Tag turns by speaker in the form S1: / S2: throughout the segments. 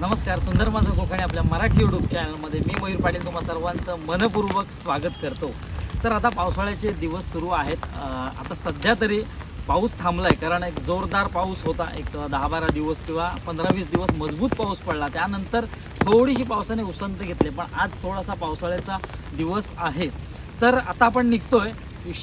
S1: नमस्कार सुंदर माझं कोकणी आपल्या मराठी यूट्यूब चॅनलमध्ये मी मयूर पाटील तुम्हा सर्वांचं मनपूर्वक स्वागत करतो. तर आता पावसाळ्याचे दिवस सुरू आहेत. आता सध्या तरी पाऊस थांबला आहे कारण एक जोरदार पाऊस होता. एक दहा बारा दिवस किंवा पंधरा वीस दिवस मजबूत पाऊस पडला. त्यानंतर थोडीशी पावसाने उसंत घेतली पण आज थोडासा पावसाळ्याचा दिवस आहे. तर आता आपण निघतोय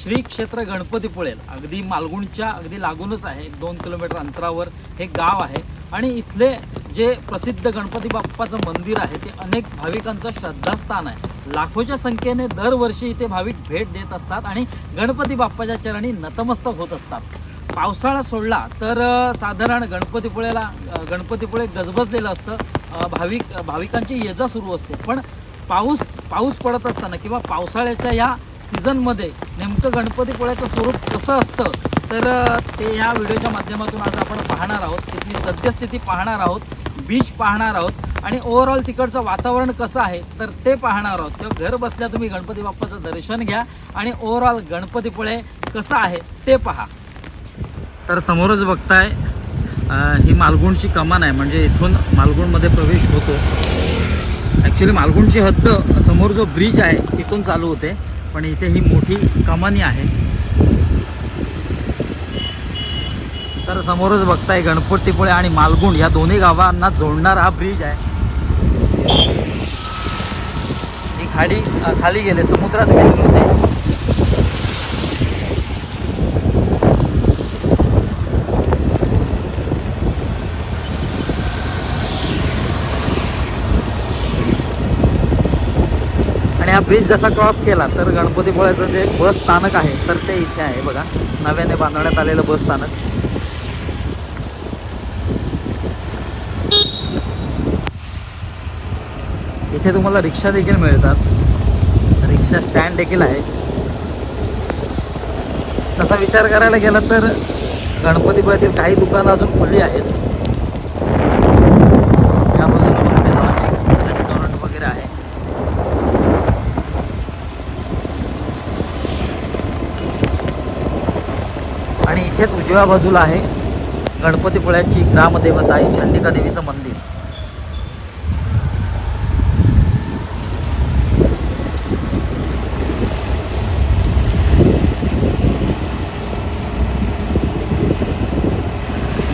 S1: श्री क्षेत्र गणपतीपुळेल अगदी मालगुणच्या अगदी लागूनच आहे. एक दोन किलोमीटर अंतरावर हे गाव आहे. आणि इथले जे प्रसिद्ध गणपती बाप्पाचं मंदिर आहे ते अनेक भाविकांचं श्रद्धास्थान आहे. लाखोच्या संख्येने दरवर्षी इथे भाविक भेट देत असतात आणि गणपती बाप्पाच्या चरणी नतमस्तक होत असतात. पावसाळा सोडला तर साधारण गणपतीपुळेला गणपतीपुळे गजबजलेलं असतं. भाविक भाविकांची ये जा सुरू असते. पण पाऊस पाऊस पडत असताना किंवा पावसाळ्याच्या या सीझनमध्ये नेमकं गणपतीपुळ्याचं स्वरूप कसं असतं तर ते ह्या व्हिडिओच्या माध्यमातून आज आपण पाहणार आहोत. तिथली सद्यस्थिती पाहणार आहोत. बीच पाहणार आहोत. आणि ओव्हरऑल तिकडचं वातावरण कसं आहे तर ते पाहणार आहोत. तेव्हा घर बसल्या तुम्ही गणपती बाप्पाचं दर्शन घ्या आणि ओव्हरऑल गणपतीपुळे कसं आहे ते पहा. तर समोरच बघताय ही मालगुणची कमान आहे. म्हणजे इथून मालगुणमध्ये प्रवेश होतो. ॲक्च्युली मालगुणची हद्द समोर जो ब्रिज आहे तिथून चालू होते. पण इथे ही मोठी कमानी आहे. तर समोरच बघताय गणपतीपुळे आणि मालगुण या दोन्ही गावांना जोडणारा हा ब्रिज आहे. ही खाडी खाली गेले. समुद्रात गेले होते. आणि हा ब्रिज जसा क्रॉस केला तर गणपतीपुळ्याचं जे बस स्थानक आहे तर ते इथे आहे बघा. नव्याने बांधण्यात आलेलं बस स्थानक. इथे तुम्हाला रिक्षा देखील मिळतात. रिक्षा स्टँड देखील आहे. तसा विचार करायला गेला तर गणपतीपुळ्यातील काही दुकानं अजून खुली आहेत. या बाजूला बघते लॉजिंग रेस्टॉरंट वगैरे आहे. आणि इथेच उजव्या बाजूला आहे गणपतीपुळ्याची ग्रामदेवता आई चंडिका देवीचं मंदिर.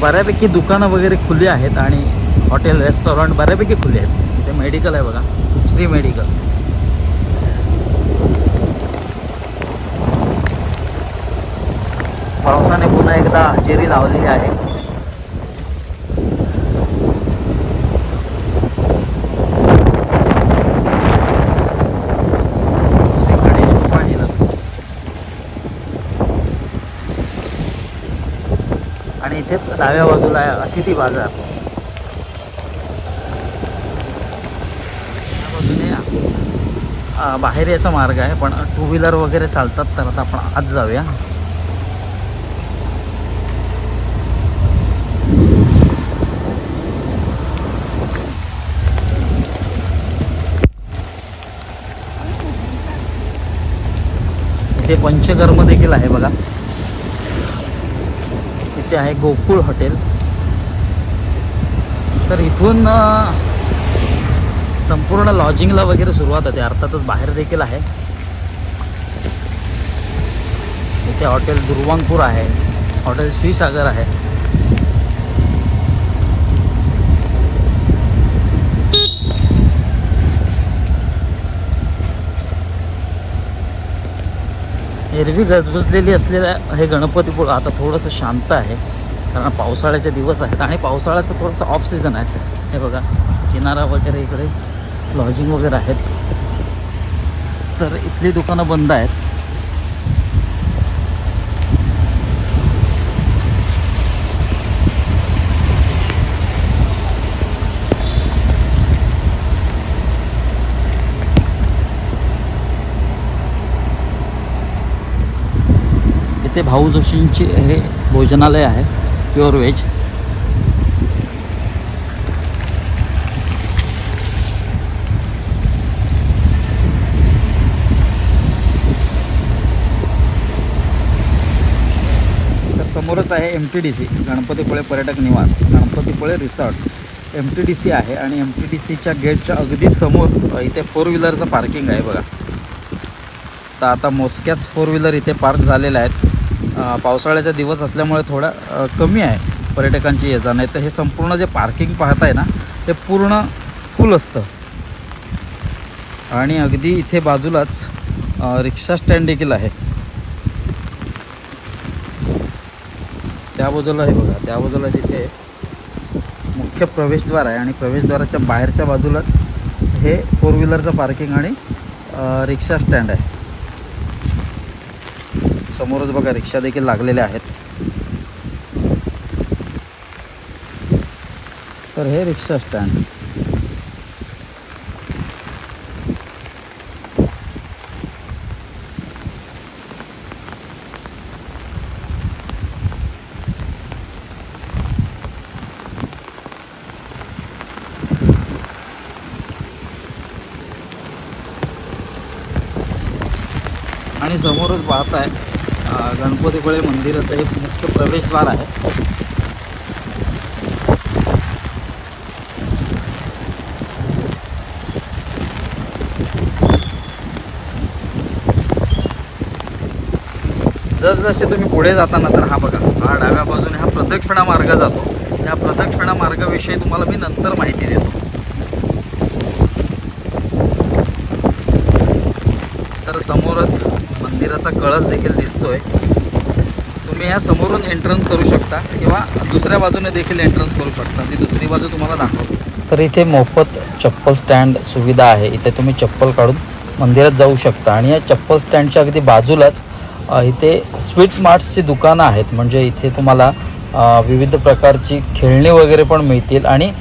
S1: बऱ्यापैकी दुकानं वगैरे खुली आहेत आणि हॉटेल रेस्टॉरंट बऱ्यापैकी खुले आहेत. इथे मेडिकल आहे बघा. श्री मेडिकल. पावसाने पुन्हा एकदा हजेरी लावलेली आहे श्री गणेश कृपा डिलक्स आणि इथेच डाव्या बाजूला आहे अतिथी बाजार. या बाजूने बाहेर याचा मार्ग आहे पण टू व्हीलर वगैरे चालतात तर आता आपण आज जाऊया. इथे पंचकर्म देखील आहे बघा. इथे आहे गोकुळ हॉटेल. तर इथून संपूर्ण लॉजिंगला वगैरे सुरुवात होते. अर्थातच बाहेर देखील आहे. इथे हॉटेल दुर्वांगपूर आहे. हॉटेल श्रीसागर आहे. एरवी गजबजलेली असलेल्या हे गणपतीपुळं आता थोडंसं शांत आहे. कारण पावसाळ्याचे दिवस आहेत आणि पावसाळ्याचं थोडंसं ऑफ सीझन आहे. हे बघा किनारा वगैरे इकडे लॉजिंग वगैरे आहेत. तर इथली दुकानं बंद आहेत. इथे भाऊ जोशींची हे भोजनालय आहे प्युअर व्हेज. तर समोरच आहे M T D C Ganpatipule पर्यटक निवास Ganpatipule resort. M T D C आहे आणि एम टी डी सीच्या गेटच्या अगदी समोर इथे फोर व्हीलरचं पार्किंग आहे बघा. तर आता मोजक्याच फोर व्हीलर इथे पार्क झालेल्या आहेत. पावसाळ्याचा दिवस असल्यामुळे थोडा कमी आहे पर्यटकांची ये जा. नाही तर हे संपूर्ण जे पार्किंग पाहताय ना ते पूर्ण फुल असतं. आणि अगदी इथे बाजूलाच रिक्षा स्टँड देखील आहे. त्या बाजूला हे बघा त्या बाजूला तिथे मुख्य प्रवेशद्वार आहे आणि प्रवेशद्वाराच्या बाहेरच्या बाजूलाच हे फोर व्हीलरचं पार्किंग आणि रिक्षा स्टँड आहे. समोरच बघा रिक्षा देखील लागलेल्या आहेत. तर हे रिक्षा स्टँड आणि समोरच पाहताय अ, गणपतीपुळे मंदिराचं एक मुख्य प्रवेशद्वार आहे. जसजसे तुम्ही पुढे जाताना तर हा बघा हा डाव्या बाजूने हा प्रदक्षिणा मार्ग जातो. त्या प्रदक्षिणा मार्गाविषयी तुम्हाला मी नंतर माहिती देतो. तर समोरच मंदिराचा कळस देखील दिसतोय. तुम्ही या समोरून एंट्रन्स करू शकता किंवा दुसऱ्या बाजूने देखील एंट्रन्स करू शकता. ती दुसरी बाजू तुम्हाला दाखवतो. तर इथे मोफत चप्पल स्टँड सुविधा आहे. इथे तुम्ही चप्पल काढून मंदिरात जाऊ शकता. आणि या चप्पल स्टँडच्या अगदी बाजूलाच इथे स्वीट मार्ट्सची दुकानं आहेत. म्हणजे इथे तुम्हाला विविध प्रकारची खेळणी वगैरे पण मिळतील आणि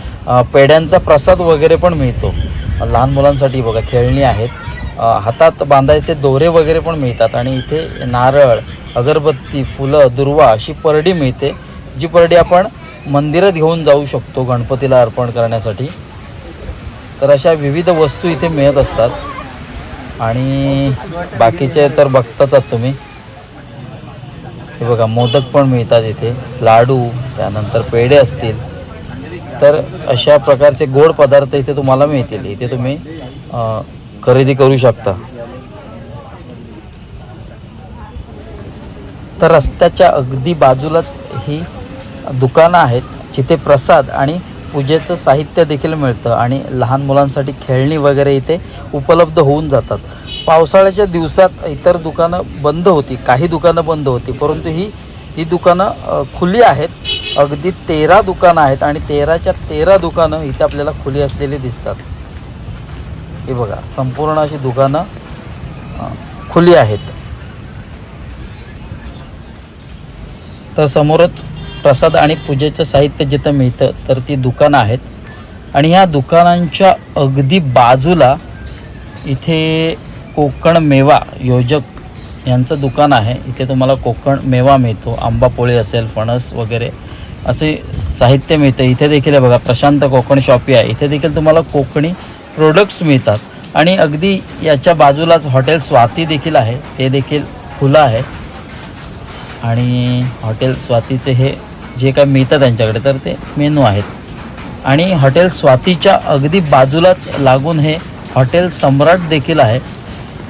S1: पेढ्यांचा प्रसाद वगैरे पण मिळतो. लहान मुलांसाठी बघा खेळणी आहेत. हातात बांधायचे दोरे वगैरे पण मिळतात आणि इथे नारळ अगरबत्ती फुलं दुर्वा अशी परडी मिळते जी परडी आपण मंदिरात घेऊन जाऊ शकतो गणपतीला अर्पण करण्यासाठी. तर अशा विविध वस्तू इथे मिळत असतात. आणि बाकीचे तर बघताच आहात तुम्ही. हे बघा मोदक पण मिळतात इथे. लाडू त्यानंतर पेढे असतील. तर अशा प्रकारचे गोड पदार्थ इथे तुम्हाला मिळतील. इथे तुम्ही खरेदी करू शकता. तर रस्त्याच्या अगदी बाजूलाच ही दुकानं आहेत जिथे प्रसाद आणि पूजेचं साहित्य देखील मिळतं आणि लहान मुलांसाठी खेळणी वगैरे इथे उपलब्ध होऊन जातात. पावसाळ्याच्या दिवसात इतर दुकानं बंद होती काही दुकानं बंद होती परंतु ही ही दुकानं खुली आहेत. अगदी तेरा दुकानं आहेत आणि तेराच्या तेरा दुकानं इथे आपल्याला खुली असलेली दिसतात. हे बघा संपूर्ण अशी दुकानं खुली आहेत. तर समोरच प्रसाद आणि पूजेचं साहित्य जिथं मिळतं तर ती दुकानं आहेत. आणि ह्या दुकानांच्या अगदी बाजूला इथे कोकण मेवा योजक यांचं दुकान आहे. इथे तुम्हाला कोकण मेवा मिळतो आंबा पोळी असेल फणस वगैरे असे साहित्य मिळतं. इथे देखील आहे बघा प्रशांत कोकण शॉपी आहे. इथे देखील तुम्हाला कोकणी प्रोडक्ट्स मिळतात. आणि अगदी याच्या बाजूलाच हॉटेल स्वाती देखील आहे. ते देखील खुलं आहे. आणि हॉटेल स्वातीचे हे जे काय मिळतं त्यांच्याकडे तर ते मेनू आहेत. आणि हॉटेल स्वातीच्या अगदी बाजूलाच लागून हे हॉटेल सम्राट देखील आहे.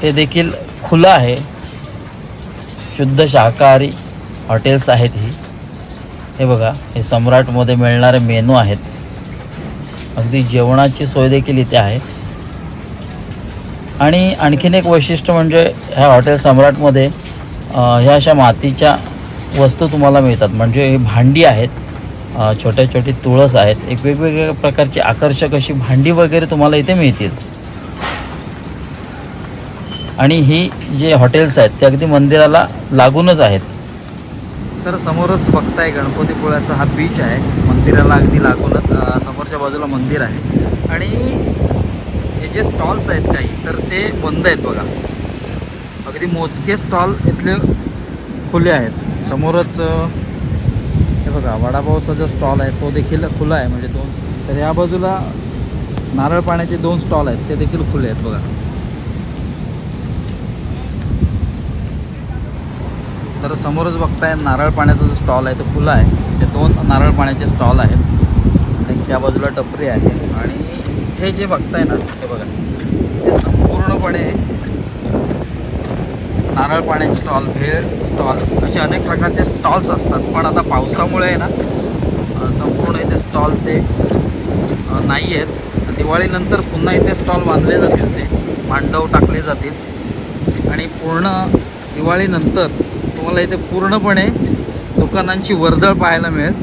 S1: ते देखील खुलं आहे. शुद्ध शाकाहारी हॉटेल्स आहेत ही. हे बघा हे सम्राटमध्ये मिळणारे मेनू आहेत. अगदी जेवणाची सोय देखील इथे आहे. आणि आणखीन एक वैशिष्ट्य म्हणजे ह्या हॉटेल सम्राटमध्ये ह्या अशा मातीच्या वस्तू तुम्हाला मिळतात. म्हणजे ही भांडी आहेत छोट्या छोटी तुळस आहेत एक वेगवेगळ्या प्रकारची आकर्षक अशी भांडी वगैरे तुम्हाला इथे मिळतील. आणि ही जे हॉटेल्स आहेत ते अगदी मंदिराला लागूनच आहेत. तर समोरच बघताय गणपतीपुळ्याचा हा बीच आहे. मंदिराला अगदी लागूनच समोरच्या बाजूला मंदिर आहे. आणि हे जे स्टॉल्स आहेत काही तर ते बंद आहेत बघा. अगदी मोजके स्टॉल इथले खुले आहेत. समोरच हे बघा वडापावचा जो स्टॉल आहे तो देखील खुला आहे. म्हणजे दोन तर या बाजूला नारळ पाण्याचे दोन स्टॉल आहेत ते देखील खुले आहेत बघा. तर समोरच बघताय नारळ पाण्याचा जो स्टॉल आहे तो खुला आहे. ते दोन नारळ पाण्याचे स्टॉल आहेत. आणि त्या बाजूला टपरी आहे. आणि इथे जे बघताय ना ते बघा. ते संपूर्णपणे नारळ पाण्याचे स्टॉल भेळ स्टॉल असे अनेक प्रकारचे स्टॉल्स असतात. पण आता पावसामुळे आहे ना संपूर्ण इथे स्टॉल ते नाही आहेत दिवाळीनंतर पुन्हा इथे स्टॉल बांधले जातील ते. मांडव टाकले जातील. आणि पूर्ण दिवाळीनंतर तुम्हाला इथे पूर्णपणे दुकानांची वर्दळ पाहायला मिळेल.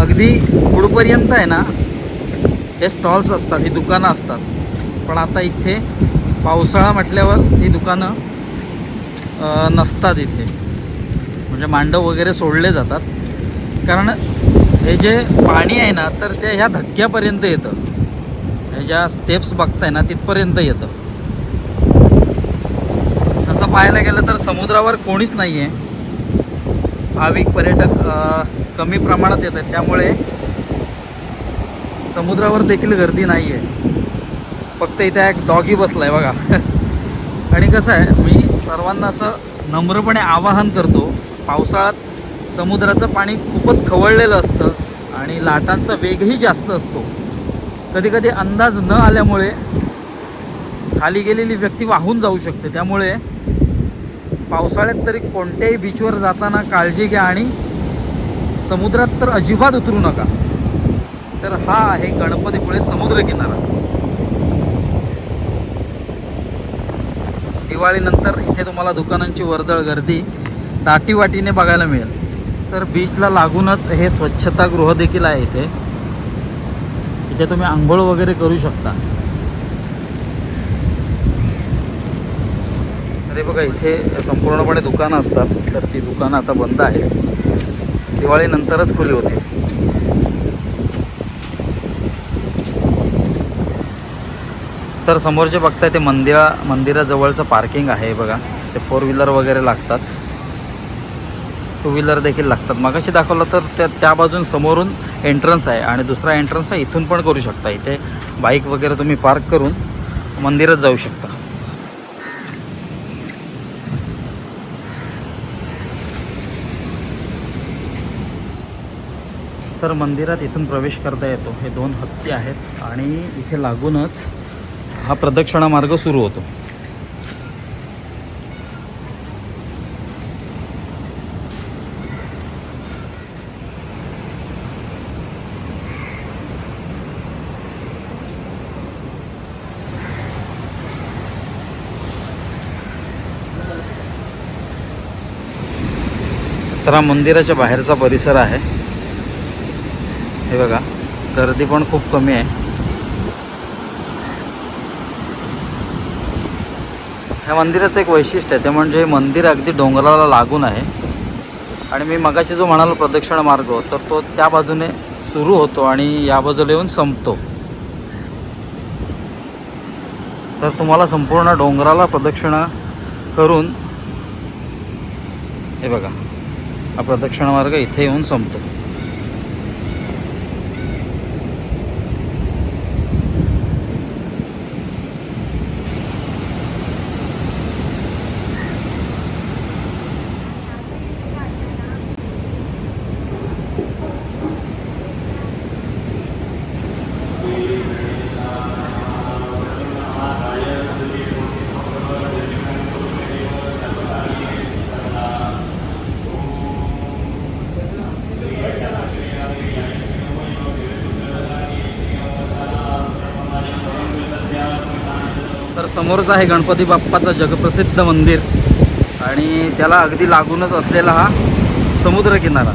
S1: अगदी पुढपर्यंत आहे ना हे स्टॉल्स असतात ही दुकानं असतात. पण आता इथे पावसाळा म्हटल्यावर ही दुकानं नसतात इथे. म्हणजे मांडव वगैरे सोडले जातात. कारण हे जे पाणी आहे ना तर ते ह्या धक्क्यापर्यंत येतं. ह्या ज्या स्टेप्स बघताय ना तिथपर्यंत येतं. पाहायला गेलं तर समुद्रावर कोणीच नाही आहे भाविक पर्यटक कमी प्रमाणात येत आहेत त्यामुळे समुद्रावर देखील गर्दी नाही आहे फक्त इथे एक डॉगी बसला आहे बघा. आणि कसं आहे मी सर्वांना असं नम्रपणे आवाहन करतो पावसाळ्यात समुद्राचं पाणी खूपच खवळलेलं असतं आणि लाटांचा वेगही जास्त असतो. कधीकधी अंदाज न आल्यामुळे खाली गेलेली व्यक्ती वाहून जाऊ शकते. त्यामुळे पावसाळ्यात तरी कोणत्याही बीचवर जाताना काळजी घ्या आणि समुद्रात तर अजिबात उतरू नका. तर हा आहे गणपतीपुळे समुद्रकिनारा. दिवाळीनंतर इथे तुम्हाला दुकानांची वर्दळ गर्दी दाटीवाटीने बघायला मिळेल. तर बीचला लागूनच हे स्वच्छतागृह देखील आहे इथे. इथे तुम्ही आंघोळ वगैरे करू शकता. ते बघा इथे संपूर्णपणे दुकानं असतात. तर ती दुकानं आता बंद आहेत. दिवाळीनंतरच खुली होती. तर समोर जे बघताय ते मंदिरा मंदिराजवळचं पार्किंग आहे बघा. ते फोर व्हीलर वगैरे लागतात. टू व्हीलर देखील लागतात. मगाशी दाखवलं तर त्या त्या बाजून समोरून एंट्रन्स आहे आणि दुसरा एंट्रन्स आहे. इथून पण करू शकता. इथे बाईक वगैरे तुम्ही पार्क करून मंदिरात जाऊ शकता. तर मंदिरात इथून प्रवेश करता येतो. हे दोन हत्ती आहेत आणि इथे लागूनच हा प्रदक्षिणा मार्ग सुरू होतो. तर हा मंदिराच्या बाहेरचा परिसर आहे. हे बघा गर्दी पण खूप कमी आहे. ह्या मंदिराचं एक वैशिष्ट्य आहे ते म्हणजे हे मंदिर अगदी डोंगराला लागून आहे. आणि मी मगाशी जो म्हणालो प्रदक्षिणा मार्ग तर तो त्या बाजूने सुरू होतो आणि या बाजूला येऊन संपतो. तर तुम्हाला संपूर्ण डोंगराला प्रदक्षिणा करून हे बघा हा प्रदक्षिणा मार्ग इथे येऊन संपतो. तर समोरच आहे गणपती बाप्पाचं जगप्रसिद्ध मंदिर. आणि त्याला अगदी लागूनच असलेला हा समुद्रकिनारा.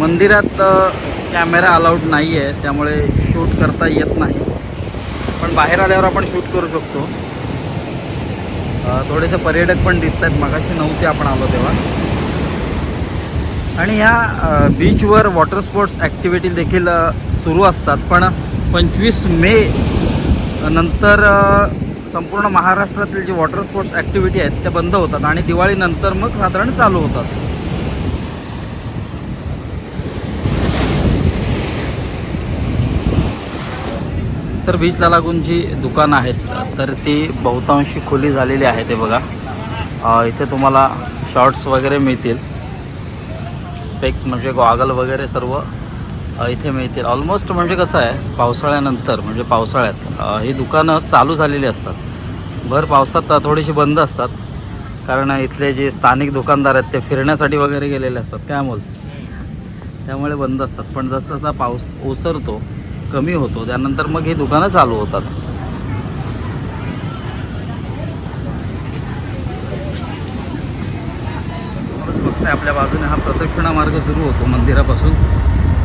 S1: मंदिरात कॅमेरा अलाउड नाही आहे त्यामुळे शूट करता येत नाही. पण बाहेर आल्यावर आपण शूट करू शकतो. थोडेसे पर्यटक पण दिसत आहेत मगाशी नव्हते आपण आलो तेव्हा. आणि ह्या बीचवर वॉटर स्पोर्ट्स ॲक्टिव्हिटी देखील सुरू असतात. पण पंचवीस मे नंतर संपूर्ण महाराष्ट्रातील जे वॉटर स्पोर्ट्स ॲक्टिव्हिटी आहेत त्या बंद होतात आणि दिवाळीनंतर मग साधारण चालू होतात. तर बीचला लागून जी दुकानं आहेत तर ती बहुतांशी खुली झालेली आहे ते बघा. इथे तुम्हाला शॉर्ट्स वगैरे मिळतील. स्पेक्स म्हणजे गॉगल वगैरे सर्व इथे मिळतील. ऑलमोस्ट म्हणजे कसं आहे पावसाळ्यानंतर म्हणजे पावसाळ्यात ही दुकानं चालू झालेली असतात. भर पावसात थोडीशी बंद असतात. कारण इथले जे स्थानिक दुकानदार आहेत ते फिरण्यासाठी वगैरे गेलेले असतात. त्यामुळे त्यामुळे बंद असतात. पण जसजसा पाऊस ओसरतो कमी होतो त्यानंतर मग ही दुकानं चालू होतात. आपल्या बाजूने हा प्रदक्षिणा मार्ग सुरू होतो मंदिरापासून.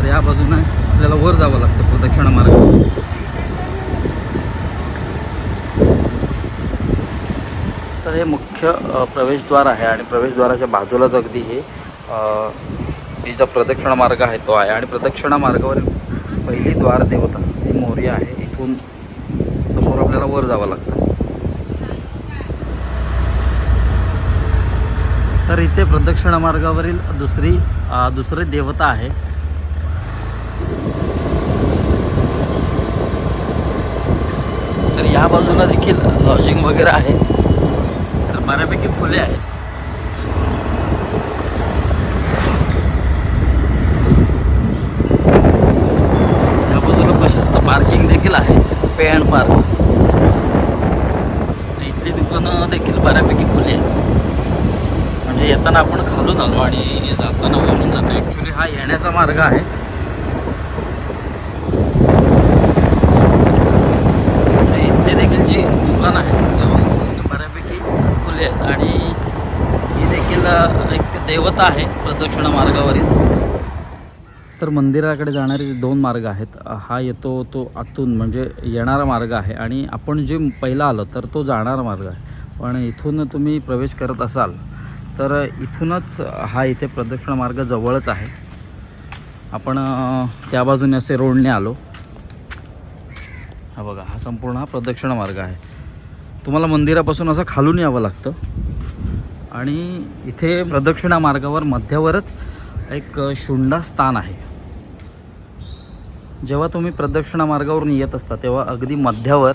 S1: तर या बाजूनं आपल्याला वर जावं लागतं प्रदक्षिणा मार्ग. तर हे मुख्य प्रवेशद्वार आहे आणि प्रवेशद्वाराच्या बाजूलाच अगदी हे जो प्रदक्षिणा मार्ग आहे तो आहे. आणि प्रदक्षिणा मार्गावर पहिली द्वार देवता ही मोर्या आहे. इथून समोर आपल्याला वर जावं लागतं. तर इथे प्रदक्षिणा मार्गावरील दुसरी दुसरी देवता आहे. या बाजूला देखील लॉजिंग वगैरे आहे. तर बऱ्यापैकी खुले आहे या बाजूला प्रशस्त पार्किंग देखील आहे. पे अँड पार्क इथली दुकानं देखील बऱ्यापैकी खुली आहेत. म्हणजे येताना आपण खालून आलो आणि जाताना वरून जातो. ॲक्च्युली हा येण्याचा मार्ग आहे तर इथले देखील दुकान आहेत ते बऱ्यापैकी खुले आहेत आणि ही देखील एक देवता आहे प्रदक्षिणा मार्गावरील. तर मंदिराकडे जाणारे जे दोन मार्ग आहेत हा येतो तो आतून म्हणजे येणारा मार्ग आहे आणि आपण जे पहिला आलो तर तो जाणारा मार्ग आहे. पण इथून तुम्ही प्रवेश करत असाल तर इथूनच हा इथे प्रदक्षिणा मार्ग जवळच आहे. आपण त्या बाजूने असे रोडने आलो. हा बघा हा संपूर्ण हा प्रदक्षिणा मार्ग आहे. तुम्हाला मंदिरापासून असं खालून यावं लागतं. आणि इथे प्रदक्षिणा मार्गावर मध्यावरच एक शुंडा स्थान आहे. जेव्हा तुम्ही प्रदक्षिणा मार्गावरून येत असता तेव्हा अगदी मध्यावर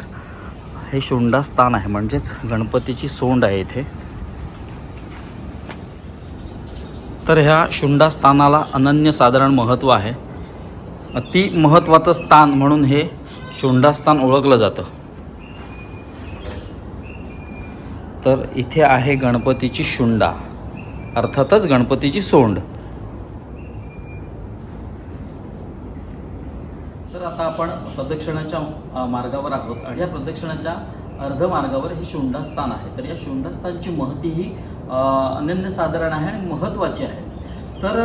S1: हे शुंडा स्थान आहे. म्हणजेच गणपतीची सोंड आहे इथे. तर ह्या शुंडा स्थानाला अनन्यसाधारण महत्त्व आहे. अति महत्त्वाचं स्थान म्हणून हे शुंडा स्थान ओळखलं जातं. तर इथे आहे गणपतीची शुंडा. अर्थातच गणपतीची सोंड. तर आता आपण प्रदक्षिणाच्या मार्गावर आहोत आणि या प्रदक्षिणाच्या अर्ध मार्गावर हे शुंडास्थान आहे. तर या शुंडास्थानची महती ही अनन्यसाधारण आहे आणि महत्त्वाची आहे. तर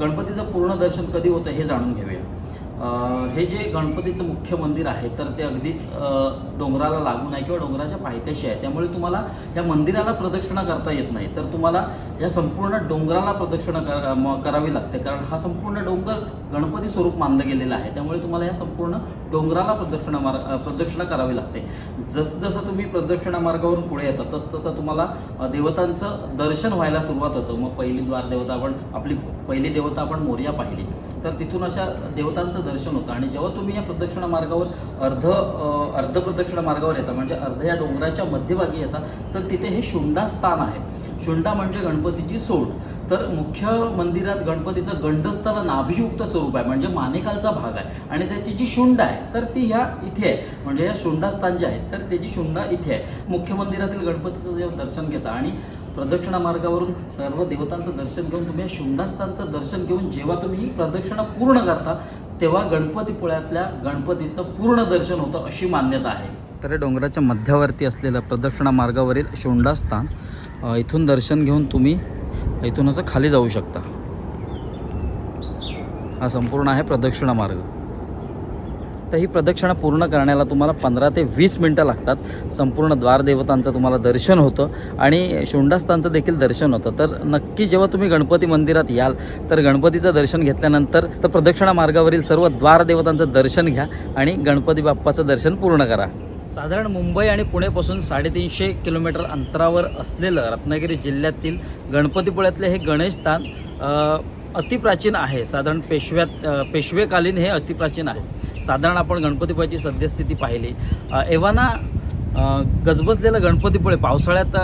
S1: गणपतीचं पूर्ण दर्शन कधी होतं हे जाणून घेऊया. हे जे गणपतीचं मुख्य मंदिर आहे तर ते अगदीच डोंगराला लागून आहे किंवा डोंगराच्या पायथ्याशी आहे. त्यामुळे तुम्हाला या मंदिराला प्रदक्षिणा करता येत नाही. तर तुम्हाला या संपूर्ण डोंगराला प्रदक्षिणा कर म- करावी लागते. कारण हा संपूर्ण डोंगर गणपती स्वरूप मानलं गेलेला आहे. त्यामुळे तुम्हाला या संपूर्ण डोंगराला प्रदक्षिणा मार्ग प्रदक्षिणा करावी लागते. जसजसं जसं तुम्ही प्रदक्षिणा मार्गावरून पुढे येता तसतसं तुम्हाला देवतांचं दर्शन व्हायला सुरुवात होतं. मग पहिली द्वार देवता आपण आपली पहिली देवता आपण मोर्या पाहिली. तर तिथून अशा देवतांचं दर्शन होतं. आणि जेव्हा तुम्ही या प्रदक्षिणा मार्गावर अर्ध अर्ध प्रदक्षिणा मार्गावर येता म्हणजे अर्ध या डोंगराच्या मध्यभागी येता तर तिथे हे शुंडा स्थान आहे. शुंडा म्हणजे गणपतीची सोड. तर मुख्य मंदिरात गणपतीचं गंडस्थल नाभियुक्त स्वरूप आहे म्हणजे मानेकालचा भाग आहे. आणि त्याची जी शुंड आहे तर ती ह्या इथे आहे. म्हणजे या शुंडास्थान जे आहे तर त्याची शुंडा इथे आहे. मुख्य मंदिरातील गणपतीचं जेव्हा दर्शन घेता आणि प्रदक्षिणा मार्गावरून सर्व देवतांचं दर्शन घेऊन तुम्ही या शुंडास्थानचं दर्शन घेऊन जेव्हा तुम्ही ही प्रदक्षिणा पूर्ण करता तेव्हा गणपतीपुळ्यातल्या गणपतीचं पूर्ण दर्शन होतं अशी मान्यता आहे. तर डोंगराच्या मध्यावरती असलेलं प्रदक्षिणा मार्गावरील शुंडास्थान इथून दर्शन घेऊन तुम्ही इथून असं खाली जाऊ शकता. हा संपूर्ण आहे प्रदक्षिणा मार्ग. तर ही प्रदक्षिणा पूर्ण करण्याला तुम्हाला पंधरा ते वीस मिनटं लागतात. संपूर्ण द्वारदेवतांचं तुम्हाला दर्शन होतं आणि शोंडास्तांचं देखील दर्शन होतं. तर नक्की जेव्हा तुम्ही गणपती मंदिरात याल तर गणपतीचं दर्शन घेतल्यानंतर तर प्रदक्षिणा मार्गावरील सर्व द्वारदेवतांचं दर्शन घ्या आणि गणपती बाप्पाचं दर्शन पूर्ण करा. साधारण मुंबई आणि पुणेपासून साडेतीनशे किलोमीटर अंतरावर असलेलं रत्नागिरी जिल्ह्यातील गणपतीपुळ्यातले हे गणेशस्थान अतिप्राचीन आहे. साधारण पेशव्यात पेशवेकालीन हे अतिप्राचीन आहे. साधारण आपण गणपतीपुळ्याची सद्यस्थिती पाहिली. एव्हाना गजबजलेलं गणपतीपुळे पावसाळ्यात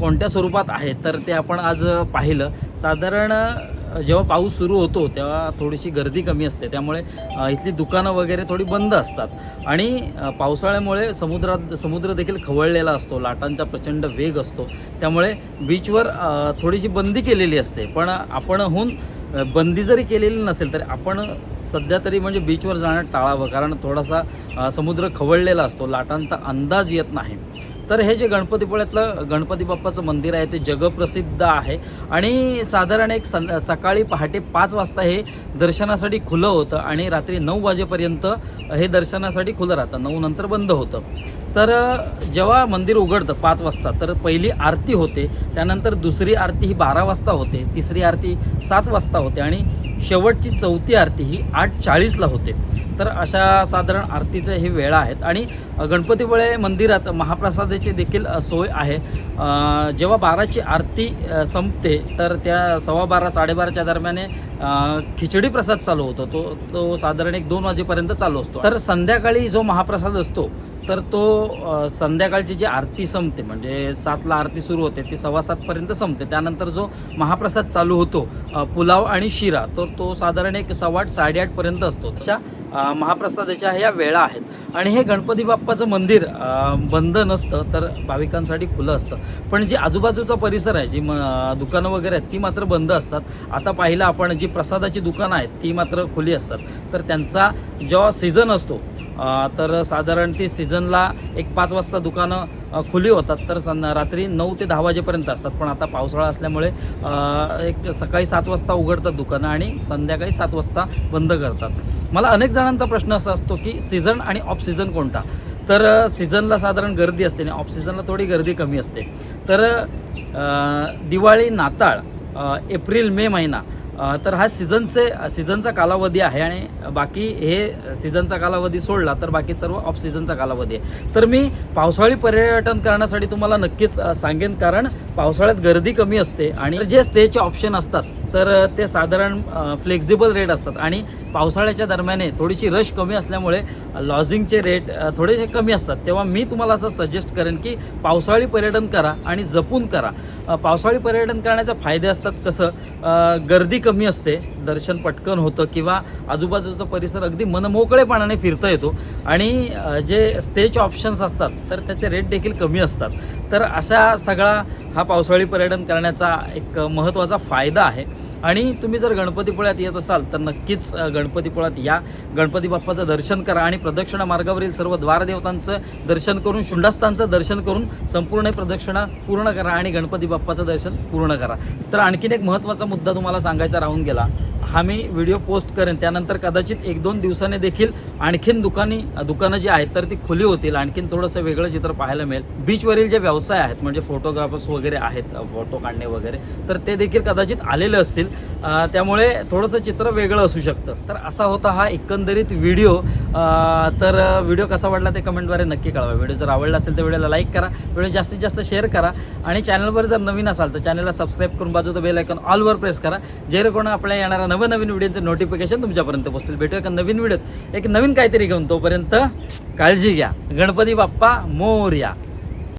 S1: कोणत्या स्वरूपात आहे? तर ते आपण आज पाहिलं. साधारण जेव्हा पाऊस सुरू होतो तेव्हा थोडीशी गर्दी कमी असते. त्यामुळे इथली दुकानं वगैरे थोडी बंद असतात. आणि पावसाळ्यामुळे समुद्रात समुद्र देखील खवळलेला असतो. लाटांचा प्रचंड वेग असतो. त्यामुळे बीचवर थोडीशी बंदी केलेली असते. पण आपणहून बंदी जरी केलेली नसेल तरी आपण सध्या तरी म्हणजे बीचवर जाणं टाळावं. कारण थोडासा समुद्र खवळलेला असतो. लाटांचा अंदाज येत नाही. तर हे जे गणपतीपुळ्यातलं गणपती बाप्पाचं मंदिर आहे ते जगप्रसिद्ध आहे. आणि साधारण एक सं सकाळी पहाटे पाच वाजता हे दर्शनासाठी खुलं होतं आणि रात्री नऊ वाजेपर्यंत हे दर्शनासाठी खुलं राहतं. नऊ नंतर बंद होतं. तर जेव्हा मंदिर उघडतं पाच वाजता तर पहिली आरती होते. त्यानंतर दुसरी आरती ही बारा वाजता होते तिसरी आरती सात वाजता होते आणि शेवटची चौथी आरती ही आठ चाळीसला होते. तर अशा साधारण आरतीचं हे वेळा आहेत. आणि गणपतीपुळे मंदिरात महाप्रसाद महाप्रसादाची देखील सोय आहे. जेव्हा बाराची आरती संपते तर त्या सव्वा बारा साडेबाराच्या दरम्याने खिचडी प्रसाद चालू होतो. तो तो साधारण एक दोन वाजेपर्यंत चालू असतो. तर संध्याकाळी जो महाप्रसाद असतो तर तो संध्याकाळची जी आरती संपते म्हणजे सातला आरती सुरू होते ती सव्वा सातपर्यंत संपते. त्यानंतर जो महाप्रसाद चालू होतो पुलाव आणि शिरा तर तो साधारण एक सव्वा आठ साडेआठपर्यंत असतो. तशा महाप्रसादाच्या ह्या वेळा आहेत. आणि हे गणपती बाप्पाचं मंदिर बंद नसतं तर भाविकांसाठी खुलं असतं. पण जी आजूबाजूचा परिसर आहे जी म दुकानं वगैरे आहेत ती मात्र बंद असतात. आता पाहिलं आपण जी प्रसादाची दुकानं आहेत ती मात्र खुली असतात. तर त्यांचा जेव्हा सीझन असतो तर साधारण ती सीझनला एक पाच वाजता दुकानं खुली होतात. तर सं रात्री नऊ ते दहा वाजेपर्यंत असतात. पण आता पावसाळा असल्यामुळे एक सकाळी सात वाजता उघडतात दुकानं आणि संध्याकाळी सात वाजता बंद करतात. मला अनेक जणांचा प्रश्न असा असतो की सीझन आणि ऑफ सीझन कोणता? तर सीझनला साधारण गर्दी असते आणि ऑफ सीझनला थोडी गर्दी कमी असते. तर दिवाळी नाताळ एप्रिल मे महिना तर हा सीझनचे सीझनचा कालावधी आहे आणि बाकी हे सीझनचा कालावधी सोडला तर बाकी सर्व ऑफ सीझनचा कालावधी आहे. तर मी पावसाळी पर्यटन करण्यासाठी तुम्हाला नक्कीच सांगेन कारण पावसाळ्यात गर्दी कमी असते आणि जे स्टेचे ऑप्शन असतात तर ते साधारण फ्लेक्झिबल रेट असतात. आणि पावसाळ्याच्या दरम्याने थोडीशी रश कमी असल्यामुळे लॉजिंगचे रेट थोडेसे कमी असतात. तेव्हा मी तुम्हाला असं सजेस्ट करेन की पावसाळी पर्यटन करा आणि जपून करा. पावसाळी पर्यटन करण्याचे फायदे असतात कसं गर्दी कमी असते दर्शन पटकन होतं किंवा आजूबाजूचा परिसर अगदी मनमोकळेपणाने फिरता येतो. आणि जे स्टेज ऑप्शन्स असतात तर त्याचे रेट देखील कमी असतात. तर अशा सगळा हा पावसाळी पर्यटन करण्याचा एक महत्त्वाचा फायदा आहे. आणि तुम्ही जर गणपतीपुळ्यात येत असाल तर नक्कीच गणपतीपुळ्यात या. गणपती बाप्पाचं दर्शन करा आणि प्रदक्षिणा मार्गावरील सर्व द्वारदेवतांचं दर्शन करून शुंडास्तांचं दर्शन करून संपूर्ण प्रदक्षिणा पूर्ण करा आणि गणपती बाप्पाचं दर्शन पूर्ण करा. तर आणखीन एक महत्त्वाचा मुद्दा तुम्हाला सांगायचा राहून गेला. हा मी व्हिडिओ पोस्ट करेन. त्यानंतर कदाचित एक दोन दिवसाने देखील आणखीन दुकानी दुकानं जी आहेत तर ती खुली होतील. आणखीन थोडंसं वेगळं चित्र पाहायला मिळेल. बीचवरील जे व्यवसाय आहेत म्हणजे फोटोग्राफर्स वगैरे आहेत फोटो काढणे वगैरे तर ते देखील कदाचित आलेले असतील. त्यामुळे थोडंसं चित्र वेगळं असू शकतं. तर असा होता हा एकंदरीत व्हिडिओ. तर व्हिडिओ कसा वाटला ते कमेंटद्वारे नक्की कळवा. व्हिडिओ जर आवडला असेल तर व्हिडिओला लाईक करा. व्हिडिओ जास्तीत जास्त शेअर करा. आणि चॅनलवर जर नवीन असाल तर चॅनलला सबस्क्राईब करून बाजूचं बेल आयकॉन ऑलवर प्रेस करा. जेणेकरून आपल्या येणाऱ्या नवनवीन नवीन व्हिडिओचं नोटिफिकेशन तुमच्यापर्यंत पोहोचतील. भेटूया एका नवीन व्हिडिओत. एक नवीन काहीतरी घेऊन तोपर्यंत काळजी घ्या. गणपती बाप्पा मोर्या.